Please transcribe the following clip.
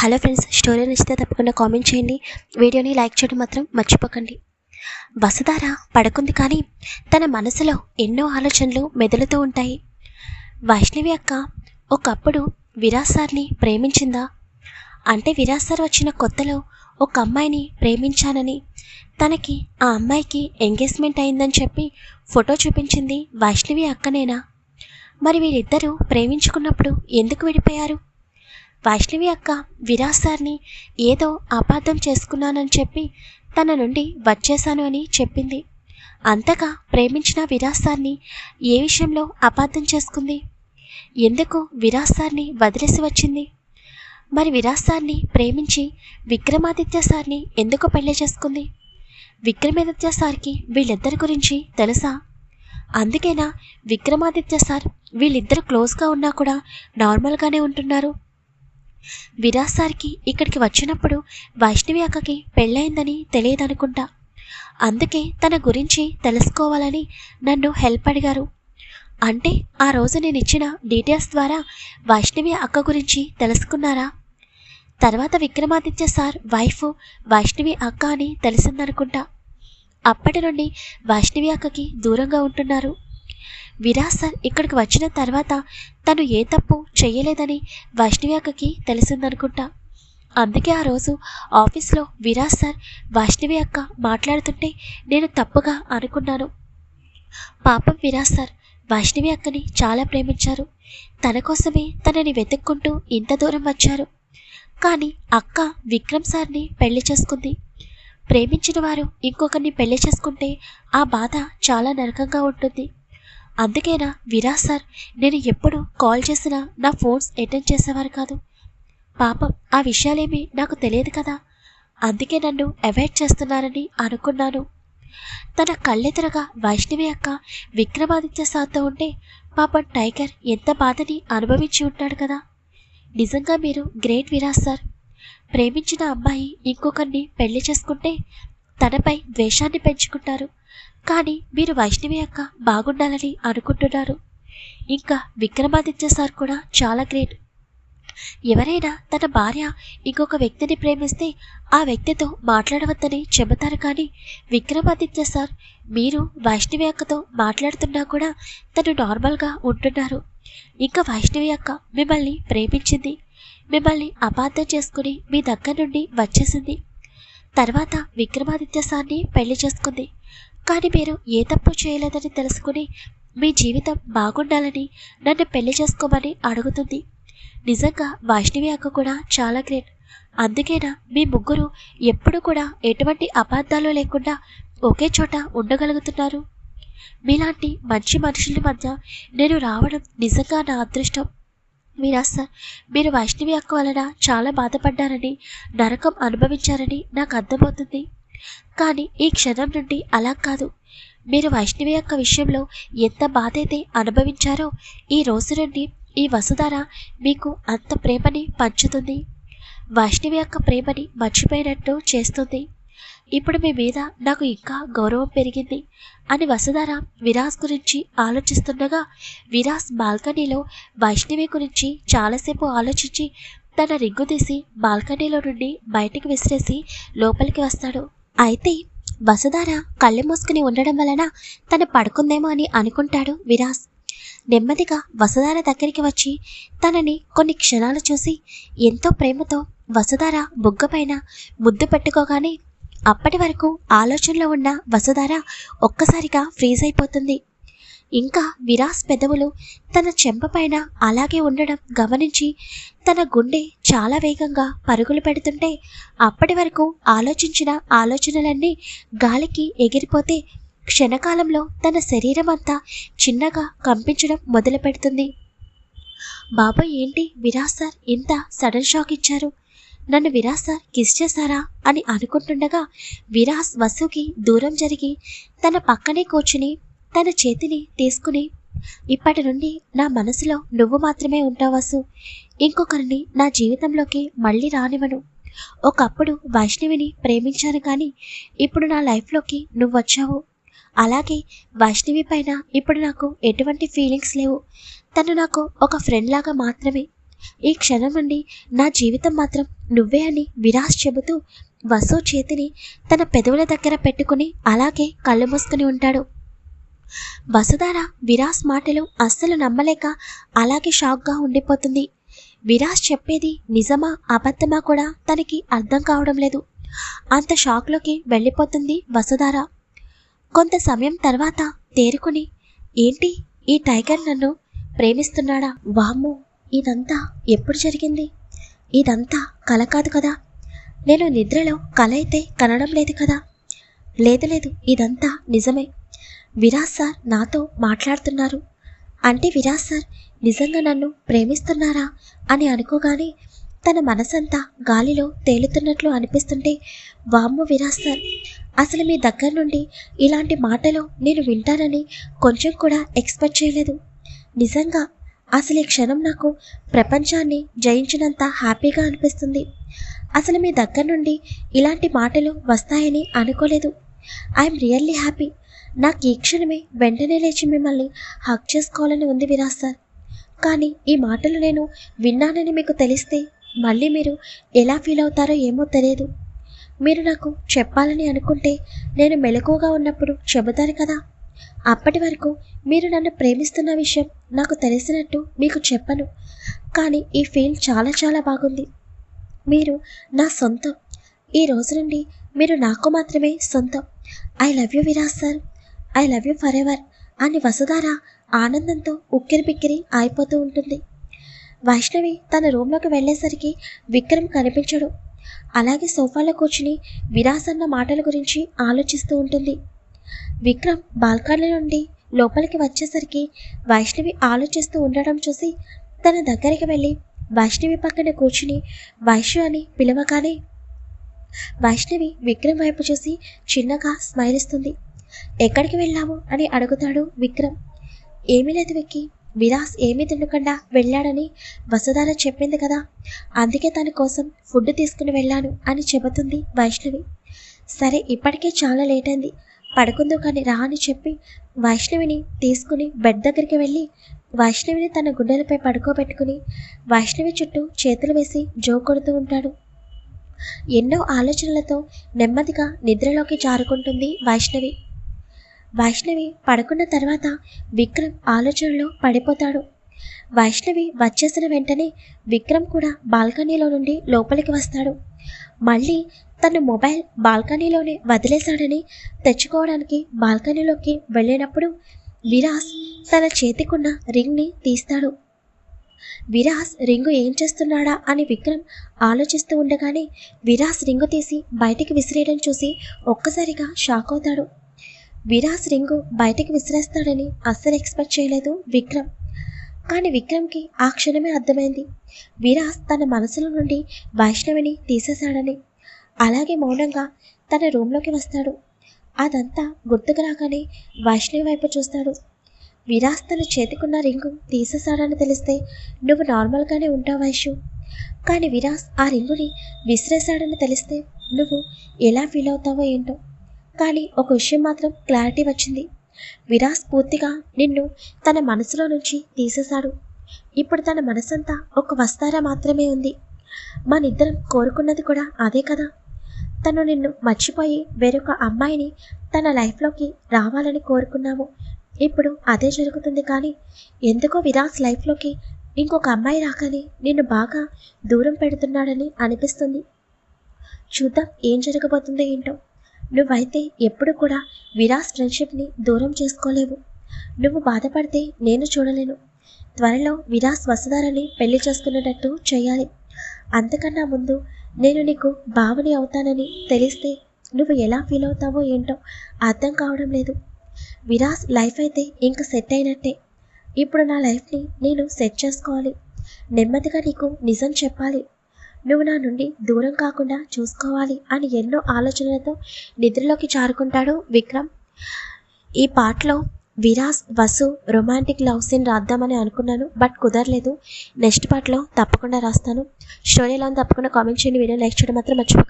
Hello friends story నచ్చితే తప్పకుండా comment చేయండి. వీడియోని లైక్ చేయడం మాత్రం మర్చిపోకండి. వసుధార పడుకుంది కానీ తన మనసులో ఎన్నో ఆలోచనలు మెదులుతూ ఉంటాయి. వైష్ణవి అక్క ఒకప్పుడు విరాజ్ సార్ని ప్రేమించిందా? అంటే విరాజ్ సార్ వచ్చిన కొత్తలో ఒక అమ్మాయిని ప్రేమించానని తనకి ఆ అమ్మాయికి ఎంగేజ్మెంట్ అయిందని చెప్పి ఫోటో చూపించింది వైష్ణవి అక్కనేనా? మరి వీరిద్దరూ ప్రేమించుకున్నప్పుడు ఎందుకు విడిపోయారు? వైష్ణవి అక్క విరాజ్ సార్ని ఏదో అపార్థం చేసుకున్నానని చెప్పి తన నుండి వచ్చేశాను అని చెప్పింది. అంతగా ప్రేమించిన విరాజ్ సార్ని ఏ విషయంలో అపార్థం చేసుకుంది? ఎందుకు విరాజ్ సార్ని వదిలేసి వచ్చింది? మరి విరాజ్ సార్ని ప్రేమించి విక్రమాదిత్య సార్ని ఎందుకు పెళ్ళి చేసుకుంది? విక్రమాదిత్య సార్కి వీళ్ళిద్దరి గురించి తెలుసా? అందుకేనా విక్రమాదిత్య సార్ వీళ్ళిద్దరు క్లోజ్గా ఉన్నా కూడా నార్మల్గానే ఉంటున్నారు? విరాజ్ సార్కి ఇక్కడికి వచ్చినప్పుడు వైష్ణవి అక్కకి పెళ్ళయిందని తెలియదనుకుంటా. అందుకే తన గురించి తెలుసుకోవాలని నన్ను హెల్ప్ అడిగారు. అంటే ఆ రోజు నేను ఇచ్చిన డీటెయిల్స్ ద్వారా వైష్ణవి అక్క గురించి తెలుసుకున్నారా? తర్వాత విక్రమాదిత్య సార్ వైఫ్ వైష్ణవి అక్క అని తెలిసిందనుకుంటా. అప్పటి నుండి వైష్ణవి అక్కకి దూరంగా ఉంటున్నారు. విరాజ్ సార్ ఇక్కడికి వచ్చిన తర్వాత తను ఏ తప్పు చేయలేదని వైష్ణవి అక్కకి తెలిసిందనుకుంటా. అందుకే ఆ రోజు ఆఫీస్లో విరాజ్ సార్ వైష్ణవి అక్క మాట్లాడుతుంటే నేను తప్పుగా అనుకున్నాను. పాపం విరాజ్ సార్ వైష్ణవి అక్కని చాలా ప్రేమించారు. తన కోసమే తనని వెతుక్కుంటూ ఇంత దూరం వచ్చారు. కానీ అక్క విక్రమ్ సార్ని పెళ్ళి చేసుకుంది. ప్రేమించిన వారు ఇంకొకరిని పెళ్ళి చేసుకుంటే ఆ బాధ చాలా నరకంగా ఉంటుంది. అందుకేనా? విరాజ్ సార్ నేను ఎప్పుడు కాల్ చేసినా నా ఫోన్స్ అటెండ్ చేసేవారు కాదు. పాపం ఆ విషయాలేమీ నాకు తెలియదు కదా. అందుకే నన్ను అవాయిడ్ చేస్తున్నారని అనుకున్నాను. తన కళ్ళెదురగా వైష్ణవి అక్క విక్రమాదిత్య సార్తో ఉంటే పాపం టైగర్ ఎంత బాధని అనుభవించి ఉంటాడు కదా. నిజంగా మీరు గ్రేట్ విరాజ్ సార్. ప్రేమించిన అమ్మాయి ఇంకొకరిని పెళ్ళి చేసుకుంటే తనపై ద్వేషాన్ని పెంచుకుంటారు. కానీ మీరు వైష్ణవి అక్క బాగుండాలని అనుకుంటున్నారు. ఇంకా విక్రమాదిత్య సార్ కూడా చాలా గ్రేట్. ఎవరైనా తన భార్య ఇంకొక వ్యక్తిని ప్రేమిస్తే ఆ వ్యక్తితో మాట్లాడవద్దని చెబుతారు కానీ విక్రమాదిత్య సార్ మీరు వైష్ణవి అక్కతో మాట్లాడుతున్నా కూడా తను నార్మల్గా ఉంటున్నారు. ఇంకా వైష్ణవి అక్క మిమ్మల్ని ప్రేమించింది. మిమ్మల్ని అపార్థం చేసుకుని మీ దగ్గర నుండి వచ్చేసింది. తర్వాత విక్రమాదిత్య సార్ని పెళ్ళి చేసుకుంది. కానీ మీరు ఏ తప్పు చేయలేదని తెలుసుకుని మీ జీవితం బాగుండాలని నన్ను పెళ్ళి చేసుకోమని అడుగుతుంది. నిజంగా వైష్ణవి అక్క కూడా చాలా గ్రేట్. అందుకేనా మీ ముగ్గురు ఎప్పుడు కూడా ఎటువంటి అపార్థాలు లేకుండా ఒకే చోట ఉండగలుగుతున్నారు? మీలాంటి మంచి మనుషుల మధ్య నేను రావడం నిజంగా నా అదృష్టం. మీరా మీరు వైష్ణవి అక్క వలన చాలా బాధపడ్డారని నరకం అనుభవించారని నాకు అర్థమవుతుంది. కానీ ఈ క్షణం నుండి అలా కాదు. మీరు వైష్ణవి యొక్క విషయంలో ఎంత బాధ అయితే అనుభవించారో ఈ రోజు నుండి ఈ వసుధార మీకు అంత ప్రేమని పంచుతుంది. వైష్ణవి యొక్క ప్రేమని మర్చిపోయినట్టు చేస్తుంది. ఇప్పుడు మీ మీద నాకు ఇంకా గౌరవం పెరిగింది అని వసుధార విరాస్ గురించి ఆలోచిస్తుండగా విరాస్ బాల్కనీలో వైష్ణవి గురించి చాలాసేపు ఆలోచించి తన రింగు తీసి బాల్కనీలో నుండి బయటికి విసిరేసి లోపలికి వస్తాడు. అయితే వసుధార కళ్ళు మూసుకుని ఉండడం వలన తను పడుకుందేమో అని అనుకుంటాడు విరాస్. నెమ్మదిగా వసుధార దగ్గరికి వచ్చి తనని కొన్ని క్షణాలు చూసి ఎంతో ప్రేమతో వసుధార బుగ్గపైన ముద్దు పెట్టుకోగానే అప్పటి వరకు ఆలోచనలో ఉన్న వసుధార ఒక్కసారిగా ఫ్రీజ్ అయిపోతుంది. ఇంకా విరాస్ పెదవులు తన చెంపపైన అలాగే ఉండడం గమనించి తన గుండె చాలా వేగంగా పరుగులు పెడుతుంటే అప్పటి వరకు ఆలోచించిన ఆలోచనలన్నీ గాలికి ఎగిరిపోతే క్షణకాలంలో తన శరీరం అంతా చిన్నగా కంపించడం మొదలు పెడుతుంది బాబా ఏంటి విరాస్ సార్ ఇంత సడన్ షాక్ ఇచ్చారు? నన్ను విరాస్ సార్ కిస్ చేశారా అని అనుకుంటుండగా విరాస్ వసుకి దూరం జరిగి తన పక్కనే కూర్చుని తన చేతిని తీసుకుని ఇప్పటి నుండి నా మనసులో నువ్వు మాత్రమే ఉంటావసు ఇంకొకరిని నా జీవితంలోకి మళ్ళీ రానివ్వను. ఒకప్పుడు వైష్ణవిని ప్రేమించాను కానీ ఇప్పుడు నా లైఫ్లోకి నువ్వు వచ్చావు. అలాగే వైష్ణవి పైన ఇప్పుడు నాకు ఎటువంటి ఫీలింగ్స్ లేవు. తను నాకు ఒక ఫ్రెండ్ లాగా మాత్రమే ఈ క్షణం నుండి నా జీవితం మాత్రం నువ్వే అని విరాస్ చెబుతూ వసు చేతిని తన పెదవుల దగ్గర పెట్టుకుని అలాగే కళ్ళు మూసుకుని ఉంటాడు. వసుధార విరాస్ మాటలు అస్సలు నమ్మలేక అలాగే షాక్గా ఉండిపోతుంది. విరాస్ చెప్పేది నిజమా అబద్ధమా కూడా తనకి అర్థం కావడం లేదు. అంత షాక్లోకి వెళ్ళిపోతుంది వసుధార. కొంత సమయం తర్వాత తేరుకుని ఏంటి? ఈ టైగర్ నన్ను ప్రేమిస్తున్నాడా? వామ్మో! ఇదంతా ఎప్పుడు జరిగింది? ఇదంతా కల కాదు కదా? నేను నిద్రలో కల అయితే కనడం లేదు కదా? లేదు లేదు ఇదంతా నిజమే. విరాజ్ సార్ నాతో మాట్లాడుతున్నారు. అంటే విరాజ్ సార్ నిజంగా నన్ను ప్రేమిస్తున్నారా అని అనుకోగానే తన మనసంతా గాలిలో తేలుతున్నట్లు అనిపిస్తుంటే వామ్ము విరాజ్ సార్ అసలు మీ దగ్గర నుండి ఇలాంటి మాటలు నేను వింటానని కొంచెం కూడా ఎక్స్పెక్ట్ చేయలేదు. నిజంగా అసలు ఈ క్షణం నాకు ప్రపంచాన్ని జయించినంత హ్యాపీగా అనిపిస్తుంది. అసలు మీ దగ్గర నుండి ఇలాంటి మాటలు వస్తాయని అనుకోలేదు. I'm really happy. నాకు ఈ క్షణమే వెంటనే లేచి మిమ్మల్ని హక్ చేసుకోవాలని ఉంది విరాజ్ సార్. కానీ ఈ మాటలు నేను విన్నానని మీకు తెలిస్తే మళ్ళీ మీరు ఎలా ఫీల్ అవుతారో ఏమో తెలియదు. మీరు నాకు చెప్పాలని అనుకుంటే నేను మెలకువగా ఉన్నప్పుడు చెబుతారు కదా. అప్పటి వరకు మీరు నన్ను ప్రేమిస్తున్న విషయం నాకు తెలిసినట్టు మీకు చెప్పను. కానీ ఈ ఫీల్ చాలా చాలా బాగుంది. మీరు నా సొంతం. ఈ రోజు నుండి మీరు నాకు మాత్రమే సొంతం. I love you Viraj sir. I love you forever అని వసుధార ఆనందంతో ఉక్కిరి బిక్కిరి అయిపోతూ ఉంటుంది. వైష్ణవి తన రూమ్లోకి వెళ్ళేసరికి విక్రమ్ కనిపించడు. అలాగే సోఫాలో కూర్చుని విరాస్ అన్న మాటల గురించి ఆలోచిస్తూ ఉంటుంది. విక్రమ్ బాల్కనీ నుండి లోపలికి వచ్చేసరికి వైష్ణవి ఆలోచిస్తూ ఉండడం చూసి తన దగ్గరికి వెళ్ళి వైష్ణవి పక్కన కూర్చుని వైష్ణవి అని పిలవగానే వైష్ణవి విక్రమ్ వైపు చూసి చిన్నగా స్మైల్ ఇస్తుంది. ఎక్కడికి వెళ్ళావు? అని అడుగుతాడు విక్రమ్. ఏమీ లేదు విక్కి విలాస్ ఏమీ తినకుండా వెళ్ళాడని వసుధార చెప్పింది కదా. అందుకే తన కోసం ఫుడ్ తీసుకుని వెళ్ళాను అని చెబుతుంది వైష్ణవి. సరే ఇప్పటికే చాలా లేట్ అయింది. పడుకుందో కానీ రా అని చెప్పి వైష్ణవిని తీసుకుని బెడ్ దగ్గరికి వెళ్ళి వైష్ణవిని తన గుండెలపై పడుకోబెట్టుకుని వైష్ణవి చుట్టూ చేతులు వేసి జో కొడుతూ ఉంటాడు. ఎన్నో ఆలోచనలతో నెమ్మదిగా నిద్రలోకి జారుకుంటుంది వైష్ణవి. వైష్ణవి పడుకున్న తర్వాత విక్రమ్ ఆలోచనలో పడిపోతాడు. వైష్ణవి వచ్చేసిన వెంటనే విక్రమ్ కూడా బాల్కనీలో నుండి లోపలికి వస్తాడు. మళ్ళీ తన మొబైల్ బాల్కనీలోనే వదిలేశాడని తెచ్చుకోవడానికి బాల్కనీలోకి వెళ్ళినప్పుడు విరాస్ తన చేతికున్న రింగ్ని తీస్తాడు. విరాస్ రింగు ఏం చేస్తున్నాడా అని విక్రమ్ ఆలోచిస్తూ ఉండగానే విరాస్ రింగు తీసి బయటికి విసిరేయడం చూసి ఒక్కసారిగా షాక్ అవుతాడు. విరాస్ రింగు బయటికి విసిరేస్తాడని అస్సలు ఎక్స్పెక్ట్ చేయలేదు విక్రమ్. కానీ విక్రమ్కి ఆ క్షణమే అర్థమైంది. విరాస్ తన మనసులో నుండి వైష్ణవిని తీసేశాడని అలాగే మౌనంగా తన రూమ్లోకి వస్తాడు. అదంతా గుర్తుకు రాగానే వైష్ణవి వైపు చూస్తాడు. విరాస్ తన చేతికున్న రింగు తీసేశాడని తెలిస్తే నువ్వు నార్మల్గానే ఉంటావు వైషు కానీ విరాస్ ఆ రింగుని విసిరేశాడని తెలిస్తే నువ్వు ఎలా ఫీల్ అవుతావో ఏంటో. కానీ ఒక విషయం మాత్రం క్లారిటీ వచ్చింది. విరాస్ పూర్తిగా నిన్ను తన మనసులో నుంచి తీసేశాడు. ఇప్పుడు తన మనసంతా ఒక వస్తారా మాత్రమే ఉంది. మనిద్దరం కోరుకున్నది కూడా అదే కదా. తను నిన్ను మర్చిపోయి వేరొక అమ్మాయిని తన లైఫ్లోకి రావాలని కోరుకున్నాము ఇప్పుడు అదే జరుగుతుంది కానీ ఎందుకో విరాస్ లైఫ్లోకి ఇంకొక అమ్మాయి రాకని నిన్ను బాగా దూరం పెడుతున్నాడని అనిపిస్తుంది. చూద్దాం ఏం జరగబోతుందో ఏంటో. నువ్వైతే ఎప్పుడు కూడా విరాస్ ఫ్రెండ్షిప్ని దూరం చేసుకోలేవు. నువ్వు బాధపడితే నేను చూడలేను. త్వరలో విరాస్ వసుధారని పెళ్ళి చేసుకునేటట్టు చేయాలి. అంతకన్నా ముందు నేను నీకు భావని అవుతానని తెలిస్తే నువ్వు ఎలా ఫీల్ అవుతావో ఏంటో అర్థం కావడం లేదు. విరాస్ లైఫ్ అయితే ఇంక సెట్ అయినట్టే. ఇప్పుడు నా లైఫ్ని నేను సెట్ చేసుకోవాలి. నెమ్మదిగా నీకు నిజం చెప్పాలి. నువ్వు నా నుండి దూరం కాకుండా చూసుకోవాలి అని ఎన్నో ఆలోచనలతో నిద్రలోకి జారుకుంటాడు విక్రమ్. ఈ పాటలో విరాస్ వసు రొమాంటిక్ లవ్ సీన్ రాద్దామని అనుకున్నాను బట్ కుదరలేదు. నెక్స్ట్ పార్ట్లో తప్పకుండా రాస్తాను. స్టోరీ ఎలా తప్పకుండా కామెంట్ చేయండి. వీడియో లైక్ చేయడం మాత్రం మర్చిపోకండి.